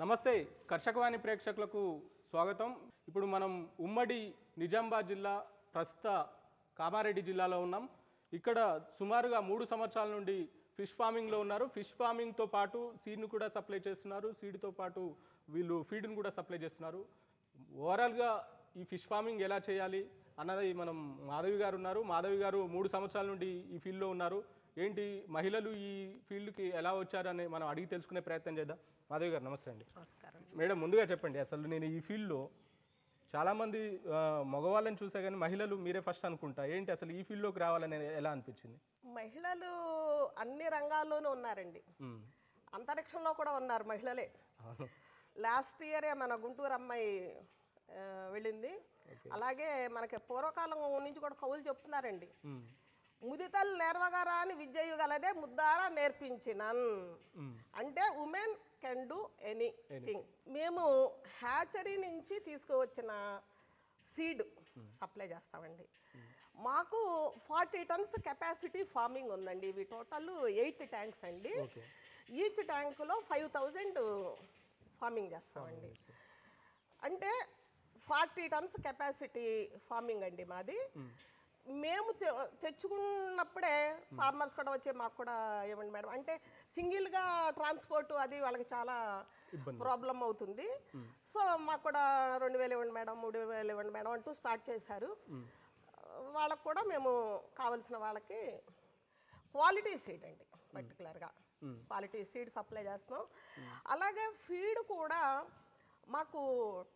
నమస్తే కర్షకవాణి ప్రేక్షకులకు స్వాగతం. ఇప్పుడు మనం ఉమ్మడి నిజామాబాద్ జిల్లా ప్రస్తుత కామారెడ్డి జిల్లాలో ఉన్నాం. ఇక్కడ సుమారుగా మూడు సంవత్సరాల నుండి ఫిష్ ఫార్మింగ్లో ఉన్నారు. ఫిష్ ఫార్మింగ్తో పాటు సీడ్ను కూడా సప్లై చేస్తున్నారు. సీడ్తో పాటు వీళ్ళు ఫీడ్ను కూడా సప్లై చేస్తున్నారు. ఓవరాల్గా ఈ ఫిష్ ఫార్మింగ్ ఎలా చేయాలి అన్నది మనం మాధవి గారు ఉన్నారు. మాధవి గారు మూడు సంవత్సరాల నుండి ఈ ఫీల్డ్లో ఉన్నారు. ఏంటి మహిళలు ఈ ఫీల్డ్కి ఎలా వచ్చారని మనం అడిగి తెలుసుకునే ప్రయత్నం చేద్దాం. మాధవి గారు నమస్తే అండి. నమస్కారం. మేడం ముందుగా చెప్పండి. అసలు నేను ఈ ఫీల్డ్లో చాలామంది మగవాళ్ళని చూసా కానీ మహిళలు మీరే ఫస్ట్ అనుకుంటా. ఏంటి అసలు ఈ ఫీల్డ్లోకి రావాలని ఎలా అనిపించింది? మహిళలు అన్ని రంగాల్లోనూ ఉన్నారండి. అంతరిక్షంలో కూడా ఉన్నారు మహిళలే. లాస్ట్ ఇయరే మన గుంటూరు అమ్మాయి వెళ్ళింది. అలాగే మనకి పూర్వకాలం నుంచి కూడా కవులు చెప్తున్నారండి. ముదితలు నేర్వగారా అని విద్యయు గలదే ముద్దారా నేర్పించినన్. మ్మ్. అంటే ఉమెన్ కెన్ డూ ఎనీథింగ్. మేము హ్యాచరీ నుంచి తీసుకువచ్చిన సీడ్ సప్లై చేస్తామండి. మాకు ఫార్టీ టన్స్ కెపాసిటీ ఫార్మింగ్ ఉందండి. ఇవి టోటల్ ఎయిట్ ట్యాంక్స్ అండి. ఈచ్ ట్యాంకులో ఫైవ్ థౌజండ్ ఫార్మింగ్ చేస్తామండి. అంటే ఫార్టీ టన్స్ కెపాసిటీ ఫార్మింగ్ అండి మాది. మేము తెచ్చుకున్నప్పుడే ఫార్మర్స్ కూడా వచ్చి మాకు కూడా ఇవ్వండి మేడం? అంటే సింగిల్గా ట్రాన్స్పోర్ట్ అది వాళ్ళకి చాలా ప్రాబ్లం అవుతుంది. సో మాకు కూడా రెండు వేలు ఇవ్వండి మేడం మూడు వేలు ఇవ్వండి మేడం అంటూ స్టార్ట్ చేశారు. వాళ్ళకు కూడా మేము కావలసిన వాళ్ళకి క్వాలిటీ సీడ్ అండి పర్టికులర్గా క్వాలిటీ సీడ్ సప్లై చేస్తున్నాం. అలాగే ఫీడ్ కూడా మాకు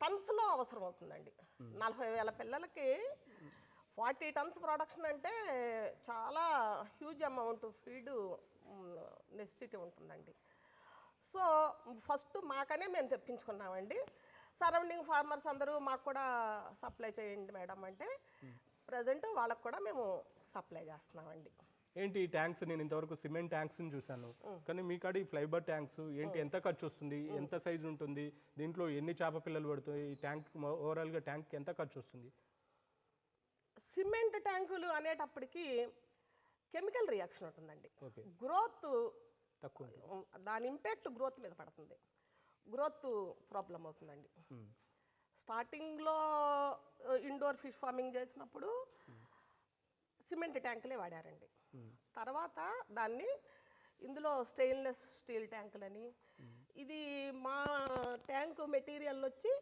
టన్స్లో అవసరం అవుతుందండి. నలభై వేల పిల్లలకి ఫార్టీ టన్స్ ప్రొడక్షన్ అంటే చాలా హ్యూజ్ అమౌంట్ ఫీడ్ నెసిటీ ఉంటుందండి. సో ఫస్ట్ మాకనే మేము తెప్పించుకున్నామండి. సరౌండింగ్ ఫార్మర్స్ అందరూ మాకు కూడా సప్లై చేయండి మేడం అంటే ప్రజెంట్ వాళ్ళకు కూడా మేము సప్లై చేస్తున్నామండి. ఏంటి ఈ ట్యాంక్స్ నేను ఇంతవరకు సిమెంట్ ట్యాంక్స్ని చూశాను. కానీ మీ కాడ ఈ ఫ్లైబర్ ట్యాంక్స్ ఏంటి? ఎంత ఖర్చు వస్తుంది? ఎంత సైజు ఉంటుంది? దీంట్లో ఎన్ని చేప పిల్లలు పడుతాయి? ఈ ట్యాంక్ ఓవరాల్గా ట్యాంక్ ఎంత ఖర్చు వస్తుంది? సిమెంట్ ట్యాంకులు అనేటప్పటికి కెమికల్ రియాక్షన్ ఉంటుందండి. గ్రోత్ తక్కువ. దాని ఇంపాక్ట్ గ్రోత్ మీద పడుతుంది. గ్రోత్ ప్రాబ్లం అవుతుందండి. స్టార్టింగ్లో ఇండోర్ ఫిష్ ఫార్మింగ్ చేసినప్పుడు సిమెంట్ ట్యాంకులే వాడారండి. తర్వాత దాన్ని ఇందులో స్టెయిన్లెస్ స్టీల్ ట్యాంకులని ఇది మా ట్యాంక్ మెటీరియల్ వచ్చి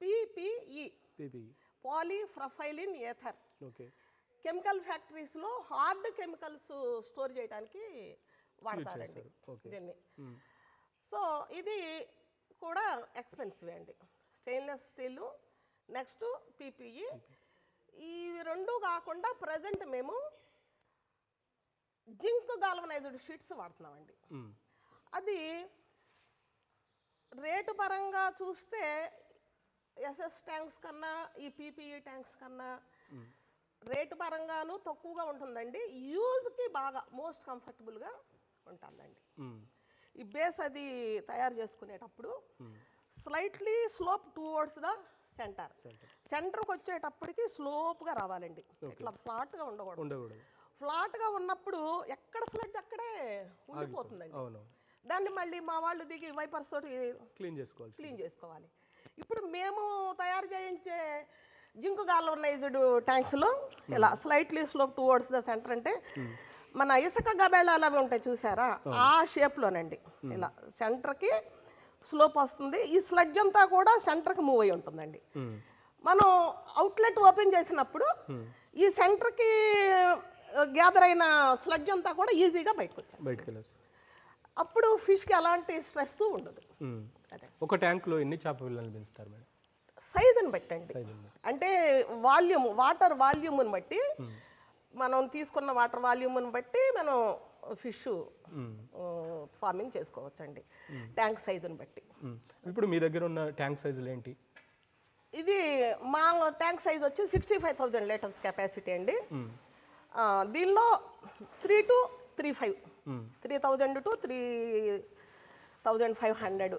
PPE PP polypropylene either. Chemical ఫ్యాక్టరీస్లో hard chemicals store చేయడానికి వాడతారండి దీన్ని. సో ఇది కూడా ఎక్స్పెన్సివ్ అండి. Stainless steel next PPE. ఈ రెండు కాకుండా ప్రజెంట్ మేము జింక్ గాల్వనైజ్డ్ షీట్స్ వాడుతున్నామండి. అది రేటు పరంగా చూస్తే ఎస్ఎస్ ట్యాంక్స్ కన్నా ఈ పీపీఈ ట్యాంక్స్ కన్నా రేటు పరంగాను తక్కువగా ఉంటుందండి. యూజ్కి బాగా మోస్ట్ కంఫర్టబుల్గా ఉంటుందండి. ఈ బేస్ అది తయారు చేసుకునేటప్పుడు slightly slope towards the centre. సెంటర్కి వచ్చేటప్పటికి స్లోప్గా రావాలండి. ఇట్లా ఫ్లాట్గా ఉండకూడదు. ఫ్లాట్గా ఉన్నప్పుడు ఎక్కడ స్లెడ్జ్ అక్కడే ఉండిపోతుందండి. దాన్ని మళ్ళీ మా వాళ్ళు దిగి వైపర్స్ తోటి క్లీన్ చేసుకోవాలి క్లీన్ చేసుకోవాలి. ఇప్పుడు మేము తయారు చేయించే జింకు గాల్వనైజ్డ్ ట్యాంక్స్లో ఇలా slightly slope towards the centre అంటే మన ఇసుక గబేళాలు అవి ఉంటాయి చూసారా? ఆ షేప్లోనండి. ఇలా సెంటర్కి స్లోప్ వస్తుంది. ఈ స్లడ్జ్ అంతా కూడా సెంటర్కి మూవ్ అయి ఉంటుందండి. మనం అవుట్లెట్ ఓపెన్ చేసినప్పుడు ఈ సెంటర్కి గ్యాదర్ అయిన స్లడ్జ్ అంతా కూడా ఈజీగా బయటకు వచ్చేస్తుంది అప్పుడు ఫిష్కి ఎలాంటి స్ట్రెస్ ఉండదు. ఒక ట్యాంక్లో ఎన్ని చేప పిల్లల్ని పెంచుతారు మేడం? సైజుని బట్టండి. అంటే వాల్యూమ్ వాటర్ వాల్యూమ్ని బట్టి మనం తీసుకున్న వాటర్ వాల్యూమ్ని బట్టి మనం ఫిష్ ఫార్మింగ్ చేసుకోవచ్చండి. ట్యాంక్ సైజుని బట్టి. ఇప్పుడు మీ దగ్గర ఉన్న ట్యాంక్ సైజులు ఏంటి? ఇది మా ట్యాంక్ సైజ్ వచ్చి sixty five thousand litres capacity అండి. దీనిలో three to three five. Three thousand to three thousand five hundred.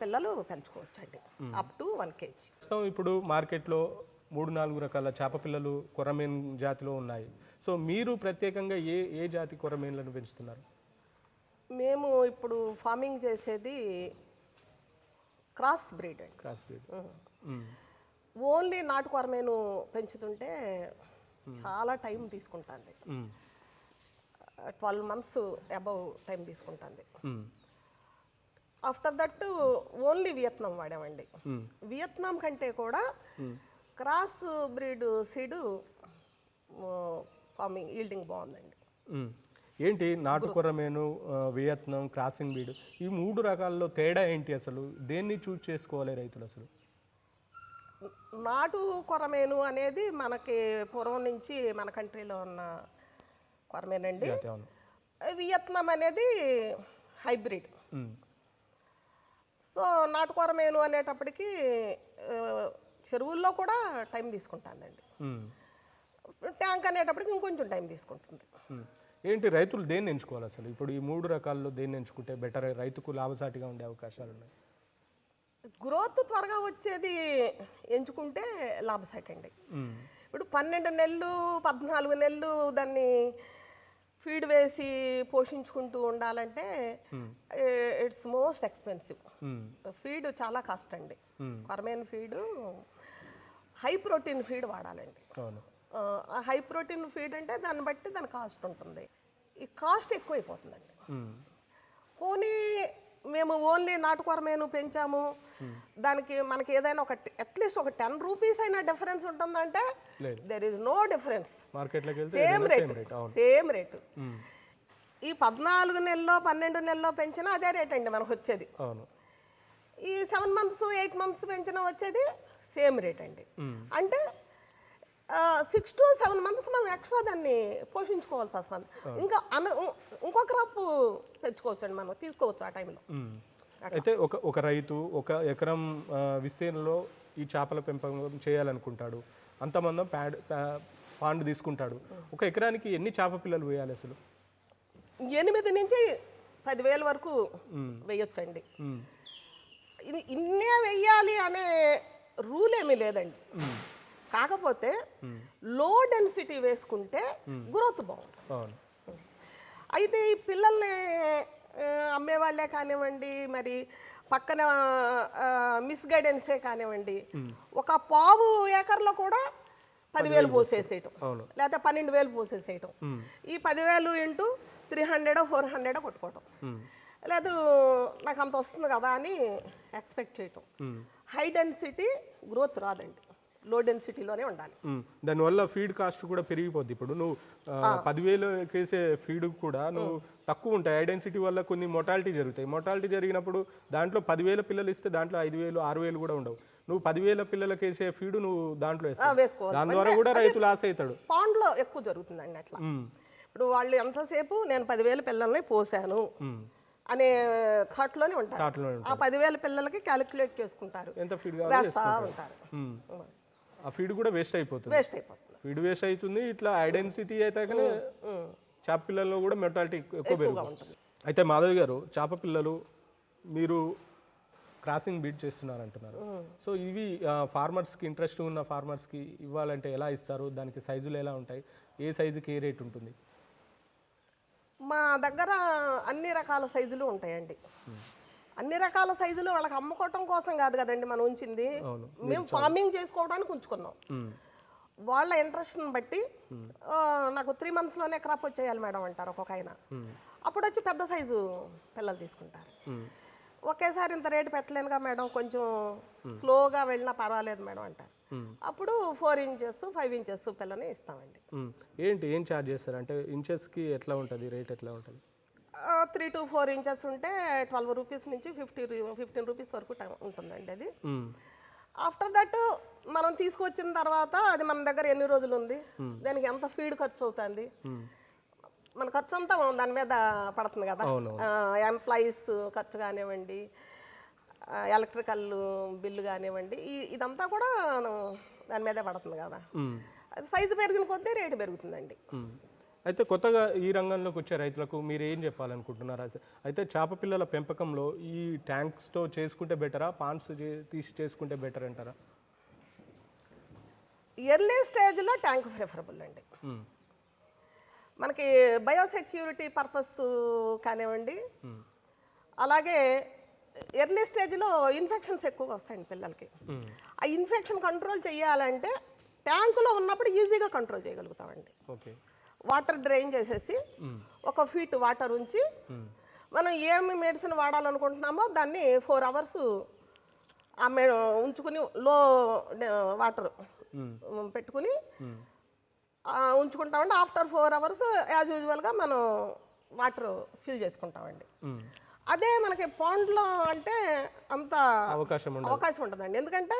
పిల్లలు పెంచుకోవచ్చండి. Up to one KG. So ఇప్పుడు మార్కెట్లో మూడు నాలుగు రకాల చేప పిల్లలు కొరమీన్ జాతిలో ఉన్నాయి. సో మీరు ప్రత్యేకంగా ఏ ఏ జాతి కొరమీన్లను పెంచుతున్నారు? మేము ఇప్పుడు ఫార్మింగ్ చేసేది క్రాస్ బ్రీడ్ అండి. Cross breed. ఓన్లీ నాటు కొరమేను పెంచుతుంటే చాలా టైం తీసుకుంటుంది. ట్వెల్వ్ మంత్స్ అబవ్ టైం తీసుకుంటుంది. ఆఫ్టర్ దట్ ఓన్లీ వియత్నాం వాడామండి. వియత్నాం కంటే కూడా cross breed seed farming yielding బాగుందండి. ఏంటి నాటు కొర్రమేను ఆ, వియత్నాం క్రాసింగ్ బీడ్ ఈ మూడు రకాల్లో తేడా ఏంటి అసలు? దేన్ని చూస్ చేసుకోవాలి రైతులు అసలు? నాటు కొరమేను అనేది మనకి పూర్వం నుంచి మన కంట్రీలో ఉన్న కొరమేనండి వియత్నాం అనేది హైబ్రిడ్. సో నాటు కొరమేను అనేటప్పటికి చెరువుల్లో కూడా టైం తీసుకుంటుందండి. ట్యాంక్ అనేటప్పటికి ఇంకొంచెం టైం తీసుకుంటుంది. ఏంటి రైతులు దేన్ని ఎంచుకోవాలి అసలు? ఇప్పుడు ఈ మూడు రకాల్లో దేన్ని ఎంచుకుంటే బెటర్? రైతుకు లాభసాటిగా ఉండే అవకాశాలు ఉన్నాయి. గ్రోత్ త్వరగా వచ్చేది ఎంచుకుంటే లాభసాటి అండి ఇప్పుడు పన్నెండు నెలలు పద్నాలుగు నెలలు దాన్ని ఫీడ్ వేసి పోషించుకుంటూ ఉండాలంటే ఇట్స్ మోస్ట్ ఎక్స్పెన్సివ్ ఫీడ్ చాలా కాస్ట్ అండి. Hmm. కొరమైన ఫీడ్ హై ప్రోటీన్ ఫీడ్ వాడాలండి. అవును. ఆ హై ప్రోటీన్ ఫీడ్ అంటే దాన్ని బట్టి దాని కాస్ట్ ఉంటుంది. ఈ కాస్ట్ ఎక్కువైపోతుందండి. ఉమ్, పోనీ మేము ఓన్లీ నాటుకొరమేను పెంచాము. దానికి మనకి ఏదైనా ఒక అట్లీస్ట్ ఒక టెన్ రూపీస్ అయినా డిఫరెన్స్ ఉంటుందంటే there is no difference same rate same rate ఈ పద్నాలుగు నెలల్లో పన్నెండు నెలల్లో పెంచినా అదే రేట్ అండి మనకు వచ్చేది. ఈ సెవెన్ మంత్స్ ఎయిట్ మంత్స్ పెంచినా వచ్చేది సేమ్ రేట్ అండి. అంటే సిక్స్ టు సెవెన్ మంత్స్ మనం ఎక్స్ట్రా దాన్ని పోషించుకోవాల్సి వస్తుంది. ఇంకా అన ఇంకొక క్రాప్ తెచ్చుకోవచ్చు అండి మనం తీసుకోవచ్చు ఆ టైంలో. అయితే ఒక ఒక రైతు ఒక ఎకరం విస్తీర్ణంలో ఈ చేపల పెంపకం చేయాలనుకుంటాడు. అంతమందం ప్యాడ్ ప్యా- పాండ్ తీసుకుంటాడు. ఒక ఎకరానికి ఎన్ని చేప పిల్లలు వేయాలి అసలు? ఎనిమిది నుంచి పదివేల వరకు వేయొచ్చండి. ఇన్నే వెయ్యాలి అనే రూల్ ఏమీ లేదండి కాకపోతే లో డెన్సిటీ వేసుకుంటే గ్రోత్ బాగుంటుంది. అయితే ఈ పిల్లల్ని అమ్మేవాళ్ళే కానివ్వండి మరి పక్కన మిస్గైడెన్సే కానివ్వండి ఒక పావు ఏకర్లో కూడా పదివేలు పోసేసేయటం. లేకపోతే పన్నెండు వేలు పోసేసేయటం. ఈ పదివేలు into three hundred four hundred కొట్టుకోవటం. లేదు నాకు అంత వస్తుంది కదా అని ఎక్స్పెక్ట్ చేయటం. హై డెన్సిటీ గ్రోత్ రాదండి. లో డెన్సిటీలోనే ఉండాలి. దానివల్ల ఫీడ్ కాస్ట్ కూడా పెరిగిపోద్ది. ఇప్పుడు నువ్వు పదివేలు కేసే ఫీడ్ కూడా నువ్వు తక్కువ ఉంటాయి. ఐడెన్సిటీ వల్ల కొన్ని మొటాలిటీ జరుగుతాయి. మొటాలిటీ జరిగినప్పుడు దాంట్లో పదివేల పిల్లలు ఇస్తే దాంట్లో ఐదు వేలు ఆరు వేలు కూడా ఉండవు. నువ్వు పదివేల పిల్లలకి వేసే ఫీడ్ నువ్వు దాంట్లో వేస్తావు. దాని ద్వారా కూడా రైతు లాస్ అవుతాడు. పాండ్లో ఎక్కువ జరుగుతుందండి అట్లా. ఇప్పుడు వాళ్ళు ఎంతసేపు నేను పదివేల పిల్లల్ని పోసాను. అనే థాట్లోనే ఉంటారు. ఆ పదివేల పిల్లలకి క్యాలిక్యులేట్ చేసుకుంటారు. ఎంత ఫీడ్ వేస్తా ఉంటారు. ఆ ఫీడ్ కూడా వేస్ట్ అయిపోతుంది. వేస్ట్ అయిపోతుంది. ఫీడ్ వేస్ట్ అవుతుంది ఇట్లా ఐడెన్సిటీ అయితే కానీ చేప పిల్లల్లో కూడా మెటాలిటీ ఎక్కువ పెరుగుతుంది. ఉంటుంది. అయితే మాధవి గారు చేప పిల్లలు మీరు క్రాసింగ్ బీట్ చేస్తున్నారు అంటున్నారు సో ఇవి ఫార్మర్స్కి ఇంట్రెస్ట్ ఉన్న ఫార్మర్స్కి ఇవ్వాలంటే ఎలా ఇస్తారు? దానికి సైజులు ఎలా ఉంటాయి? ఏ సైజుకి ఏ రేట్ ఉంటుంది? మా దగ్గర అన్ని రకాల సైజులు ఉంటాయండి. అన్ని రకాల సైజులు వాళ్ళకి అమ్ముకోవటం కోసం కాదు కదండి మనం ఉంచింది. మేము ఫార్మింగ్ చేసుకోవడానికి ఉంచుకున్నాం. వాళ్ళ ఇంట్రెస్ట్ని బట్టి నాకు త్రీ మంత్స్లోనే క్రాప్ వచ్చేయాలి మేడం అంటారు ఒక్కొక్క ఆయన. అప్పుడు వచ్చి పెద్ద సైజు పిల్లలు తీసుకుంటారు. ఒకేసారి ఇంత రేటు పెట్టలేనుగా మేడం కొంచెం స్లోగా వెళ్ళినా పర్వాలేదు మేడం అంటారు. అప్పుడు ఫోర్ ఇంచెస్ ఫైవ్ ఇంచెస్ పిల్లని ఇస్తామండి. ఏంటి ఏం ఛార్జ్ చేస్తారు? అంటే ఇంచెస్కి ఎట్లా ఉంటుంది? రేట్ ఎట్లా ఉంటుంది? త్రీ టు ఫోర్ ఇంచెస్ ఉంటే ట్వెల్వ్ రూపీస్ నుంచి ఫిఫ్టీ ఫిఫ్టీన్ రూపీస్ వరకు టైం ఉంటుందండి అది. ఆఫ్టర్ దట్ మనం తీసుకొచ్చిన తర్వాత అది మన దగ్గర ఎన్ని రోజులు ఉంది? దానికి ఎంత ఫీడ్ ఖర్చు అవుతుంది? మన ఖర్చు అంతా దాని మీద పడుతుంది కదా. ఎంప్లాయీస్ ఖర్చు కానివ్వండి ఎలక్ట్రికల్ బిల్లు కానివ్వండి ఇదంతా కూడా మనం దాని మీదే పడుతుంది కదా? సైజు పెరిగిన కొద్దీ రేటు పెరుగుతుందండి. అయితే కొత్తగా ఈ రంగంలోకి వచ్చే రైతులకు మీరు ఏం చెప్పాలనుకుంటున్నారు? అయితే చేప పిల్లల పెంపకంలో ఈ ట్యాంక్స్తో చేసుకుంటే బెటరా? పాండ్స్ తీసి చేసుకుంటే బెటర్ అంటారా? ఎర్లీ స్టేజ్లో ట్యాంక్ ప్రిఫరబుల్ అండి. మనకి బయోసెక్యూరిటీ పర్పస్ కానివ్వండి అలాగే ఎర్లీ స్టేజ్లో ఇన్ఫెక్షన్స్ ఎక్కువగా వస్తాయండి పిల్లలకి. ఆ ఇన్ఫెక్షన్ కంట్రోల్ చేయాలంటే ట్యాంకులో ఉన్నప్పుడు ఈజీగా కంట్రోల్ చేయగలుగుతామండి. ఓకే. వాటర్ డ్రైన్ చేసేసి ఒక ఫీట్ వాటర్ ఉంచి మనం ఏమి మెడిసిన్ వాడాలనుకుంటున్నామో దాన్ని ఫోర్ అవర్స్ ఆ మె ఉంచుకుని లో వాటర్ పెట్టుకుని ఉంచుకుంటామండి. ఆఫ్టర్ ఫోర్ అవర్స్ యాజ్ యూజువల్గా మనం వాటర్ ఫిల్ చేసుకుంటామండి. అదే మనకి పాండ్లో అంటే అంత అవకాశం అవకాశం ఉంటుందండి ఎందుకంటే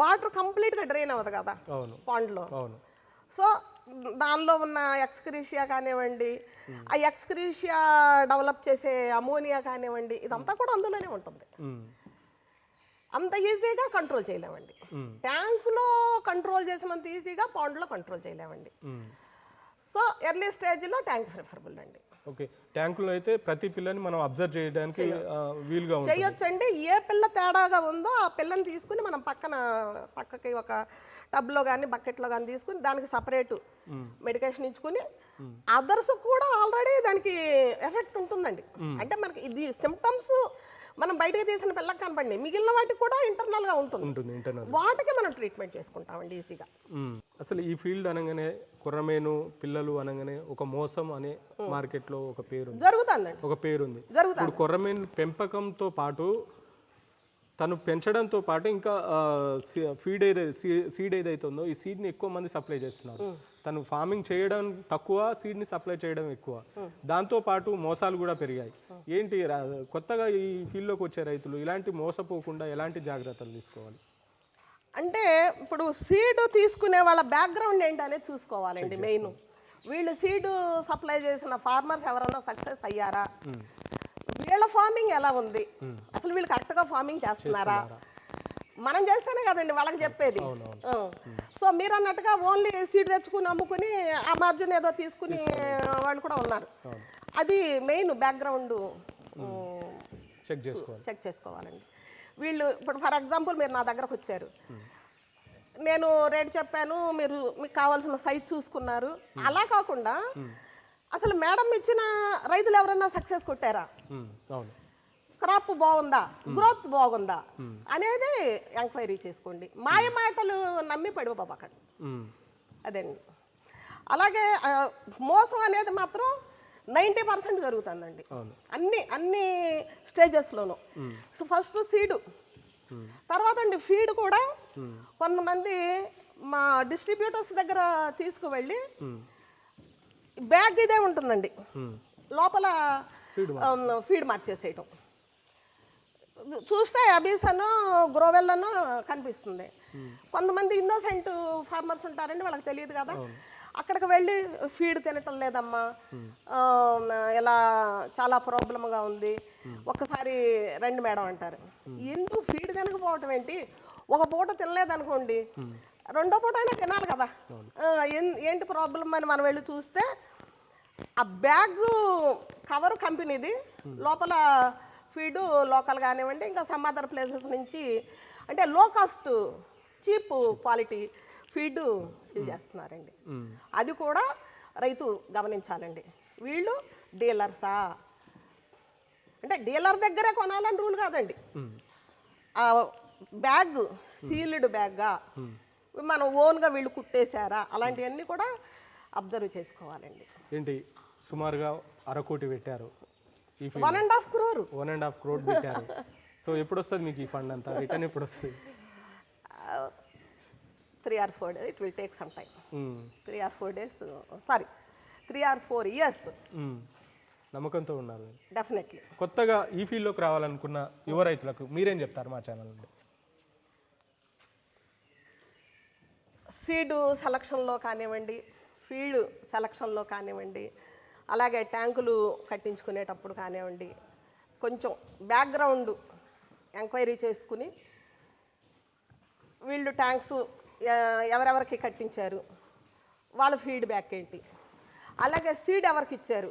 వాటర్ కంప్లీట్గా డ్రైన్ అవ్వదు కదా అవును. పాండ్లో. అవును. సో దానిలో ఉన్న ఎక్స్క్రీషియా కానివ్వండి ఆ ఎక్స్క్రీషియా డెవలప్ చేసే అమోనియా కానివ్వండి ఇదంతా కూడా అందులోనే ఉంటుంది. అంత ఈజీగా కంట్రోల్ చేయలేమండి. ట్యాంకులో కంట్రోల్ చేసినంత ఈజీగా పాండ్లో కంట్రోల్ చేయలేమండి. సో ఎర్లీ స్టేజ్లో ట్యాంక్ ప్రిఫరబుల్ అండి ఓకే ట్యాంకులో అయితే ప్రతి పిల్లని మనం అబ్జర్వ్ చేయడానికి వీలుగా చేయొచ్చండి ఏ పిల్ల తేడాగా ఉందో ఆ పిల్లని తీసుకుని మనం పక్కన పక్కకి ఒక టబ్లో కానీ బకెట్లో కానీ తీసుకుని దానికి సపరేట్ మెడికేషన్ ఇచ్చుకుని అదర్స్ కూడా ఆల్రెడీ దానికి ఎఫెక్ట్ ఉంటుందండి. అంటే మనకి ఇది సిమ్టమ్స్ మనం బయటకు తీసిన పిల్లకి కనపడి మిగిలిన వాటికి కూడా ఇంటర్నల్గా ఉంటుంది. ఉంటుంది ఇంటర్నల్ వాటికి మనం ట్రీట్మెంట్ చేసుకుంటామండి ఈజీగా. అసలు ఈ ఫీల్డ్ అనగానే కుర్రమేను పిల్లలు అనగానే ఒక మోసం అనే మార్కెట్లో ఒక పేరు ఉంది జరుగుతుందండి. ఒక పేరు ఉంది జరుగుతుంది కొర్రమేను పెంపకంతో పాటు తను పెంచడంతో పాటు ఇంకా ఫీడ్ ఏదైతే సీడ్ ఏదైతే ఉందో ఈ సీడ్ని ఎక్కువ మంది సప్లై చేస్తున్నారు. తను ఫార్మింగ్ చేయడం తక్కువ సీడ్ని సప్లై చేయడం ఎక్కువ. దాంతో పాటు మోసాలు కూడా పెరిగాయి. ఏంటి కొత్తగా ఈ ఫీల్డ్లోకి వచ్చే రైతులు ఇలాంటి మోసపోకుండా ఎలాంటి జాగ్రత్తలు తీసుకోవాలి? అంటే ఇప్పుడు సీడ్ తీసుకునే వాళ్ళ బ్యాక్గ్రౌండ్ ఏంటనేది చూసుకోవాలండి మెయిన్. వీళ్ళు సీడ్ సప్లై చేసిన ఫార్మర్స్ ఎవరన్నా సక్సెస్ అయ్యారా? వీళ్ళ ఫార్మింగ్ ఎలా ఉంది? అసలు వీళ్ళు కరెక్ట్గా ఫార్మింగ్ చేస్తున్నారా? మనం చేస్తేనే కదండి వాళ్ళకి చెప్పేది. సో మీరు అన్నట్టుగా ఓన్లీ సీడ్ తెచ్చుకుని అమ్ముకుని ఆ మార్జిన్ ఏదో తీసుకుని వాళ్ళు కూడా ఉన్నారు. అది మెయిన్ బ్యాక్గ్రౌండ్ చెక్ చేసుకోవాలి. చెక్ చేసుకోవాలండి. వీళ్ళు ఇప్పుడు ఫర్ ఎగ్జాంపుల్ మీరు నా దగ్గరకు వచ్చారు. నేను రేట్ చెప్పాను మీరు మీకు కావాల్సిన సైజ్ చూసుకున్నారు. అలా కాకుండా అసలు మేడం ఇచ్చిన రైతులు ఎవరన్నా సక్సెస్ కొట్టారా? అవును. క్రాప్ బాగుందా? గ్రోత్ బాగుందా? అనేది ఎంక్వైరీ చేసుకోండి. మాయ మాటలు నమ్మి పడిపోబాకండి ఉమ్, అదండి అలాగే మోసం అనేది మాత్రం నైంటీ పర్సెంట్ జరుగుతుందండి. అన్ని అన్ని స్టేజెస్లోనూ. So first seed. తర్వాత అండి ఫీడ్ కూడా కొంతమంది మా డిస్ట్రిబ్యూటర్స్ దగ్గర తీసుకువెళ్ళి బ్యాగ్ ఇదే ఉంటుందండి. లోపల ఫీడ్ మార్చేసేయటం చూస్తే అబీసను గ్రోవెల్లను కనిపిస్తుంది. కొంతమంది ఇన్నోసెంట్ ఫార్మర్స్ ఉంటారండి వాళ్ళకి తెలియదు కదా. అక్కడికి వెళ్ళి ఫీడ్ తినటం లేదమ్మా. ఇలా చాలా ప్రాబ్లమ్గా ఉంది. ఒక్కసారి రండి మేడం అంటారు. ఎందుకు ఫీడ్ తినకపోవటం ఏంటి? ఒక పూట తినలేదనుకోండి. రెండో పూట అయినా తినాలి కదా. ఏంటి ప్రాబ్లం అని మనం వెళ్ళి చూస్తే ఆ బ్యాగ్ కవర్ కంపెనీది. లోపల ఫీడు లోకల్ కానివ్వండి ఇంకా సమ్ అదర్ ప్లేసెస్ నుంచి అంటే low cost cheap quality feed fill చేస్తున్నారండి. అది కూడా రైతు గమనించాలండి. వీళ్ళు డీలర్సా అంటే డీలర్ దగ్గరే కొనాలని రూల్ కాదండి. ఆ బ్యాగ్ సీల్డ్ బ్యాగ్గా మనం ఓన్గా వీళ్ళు కుట్టేశారా? అలాంటివన్నీ కూడా అబ్జర్వ్ చేసుకోవాలండి. ఏంటి? సుమారుగా అరకోటి పెట్టారు one and half crore one and half crore పెట్టారు. సో ఎప్పుడు వస్తుంది మీకు ఈ ఫండ్ అంతా? రిటర్న్ ఎప్పుడు వస్తుంది three or four days it will take some um, three or four days sorry three or four years. నమ్మకంతో ఉన్నారు. డెఫినెట్లీ కొత్తగా ఈ ఫీల్డ్లోకి రావాలనుకున్న యువ రైతులకు మీరేం చెప్తారు మా ఛానల్ నుండి? సీడు సెలక్షన్లో కానివ్వండి ఫీల్డ్ సెలక్షన్లో కానివ్వండి అలాగే ట్యాంకులు కట్టించుకునేటప్పుడు కానివ్వండి కొంచెం బ్యాక్గ్రౌండ్ ఎంక్వైరీ చేసుకుని వీళ్ళు ట్యాంక్స్ ఎవరెవరికి కట్టించారు వాళ్ళ ఫీడ్బ్యాక్ ఏంటి అలాగే సీడ్ ఎవరికి ఇచ్చారు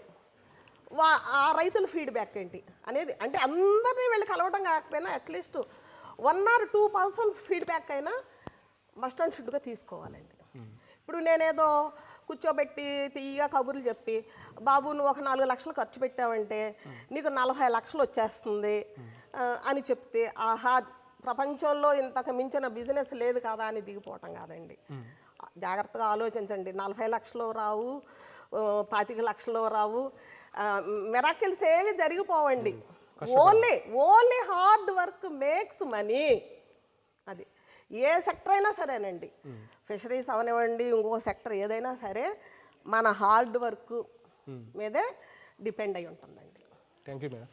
వా ఆ రైతుల ఫీడ్బ్యాక్ ఏంటి అనేది అంటే అందరినీ వీళ్ళు కలవడం కాకపోయినా at least one or two persons feedback అయినా మస్ట్ అండ్ షుడ్గా తీసుకోవాలండి. ఇప్పుడు నేనేదో కూర్చోబెట్టి తీయగా కబుర్లు చెప్పి బాబు నువ్వు ఒక నాలుగు లక్షలు ఖర్చు పెట్టావంటే నీకు నలభై లక్షలు వచ్చేస్తుంది. అని చెప్తే ఆహా ప్రపంచంలో ఇంతకు మించిన బిజినెస్ లేదు కదా అని దిగిపోవటం కాదండి. జాగ్రత్తగా ఆలోచించండి. నలభై లక్షలు రావు పాతిక లక్షలు రావు. మెరాకిల్స్ ఏవి జరిగిపోవండి. Only only hard work makes money. అది. ఏ సెక్టర్ అయినా సరేనండి. ఫిషరీస్ అవనివ్వండి ఇంకో సెక్టర్ ఏదైనా సరే మన హార్డ్ వర్క్ మీదే డిపెండ్ అయి ఉంటుందండి. Thank you madam